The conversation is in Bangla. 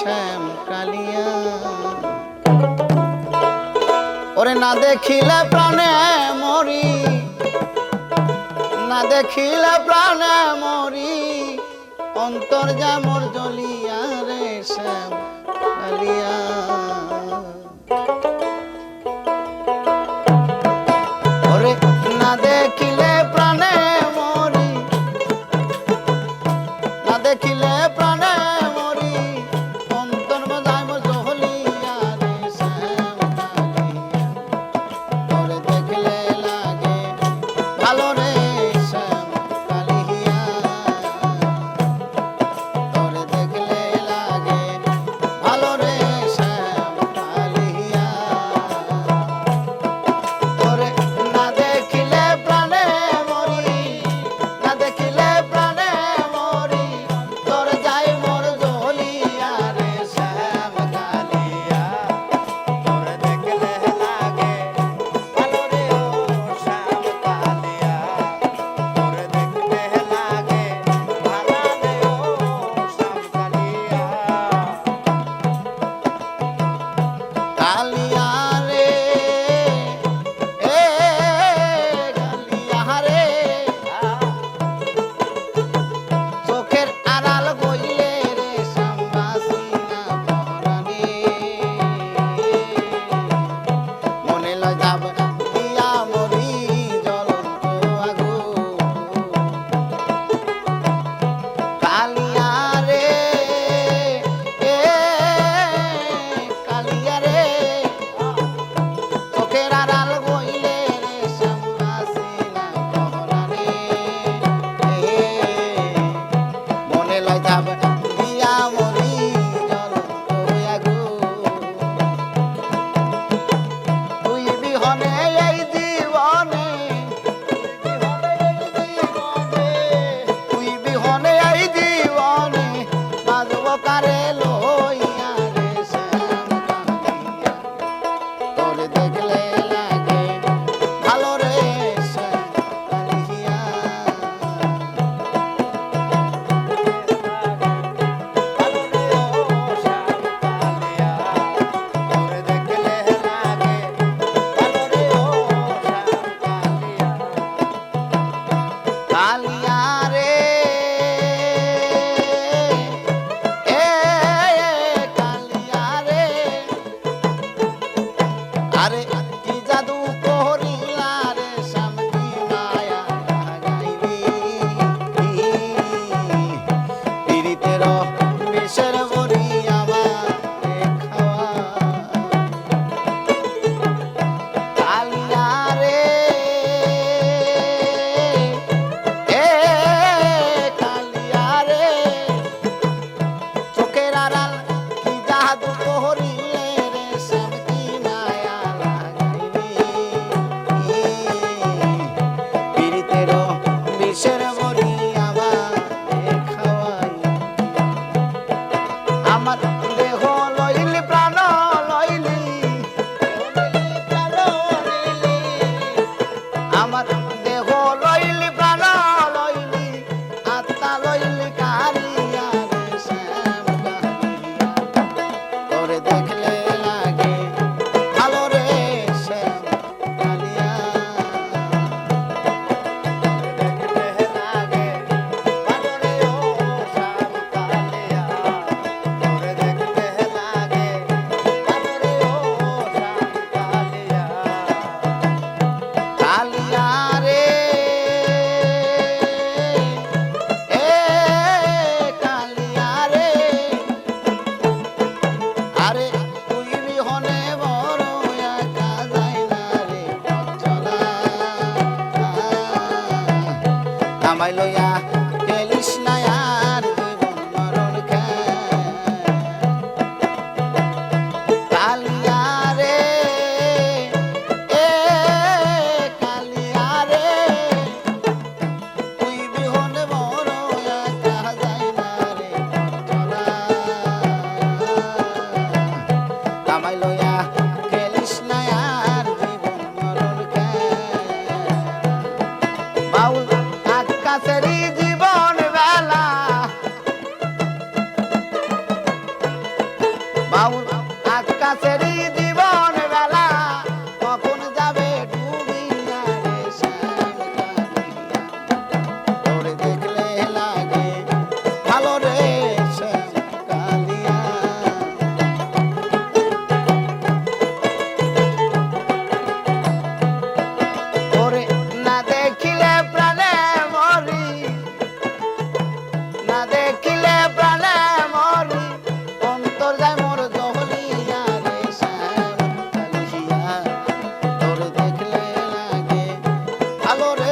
শ্যাম কালিয়া। ওরে না দেখিলে প্রাণে মরি, না দেখিলে প্রাণে মরি, অন্তর জামর জলিয়া রে শ্যাম কালিয়া। ওরে না দেখিলে I'm Tamailo lawyer. Alors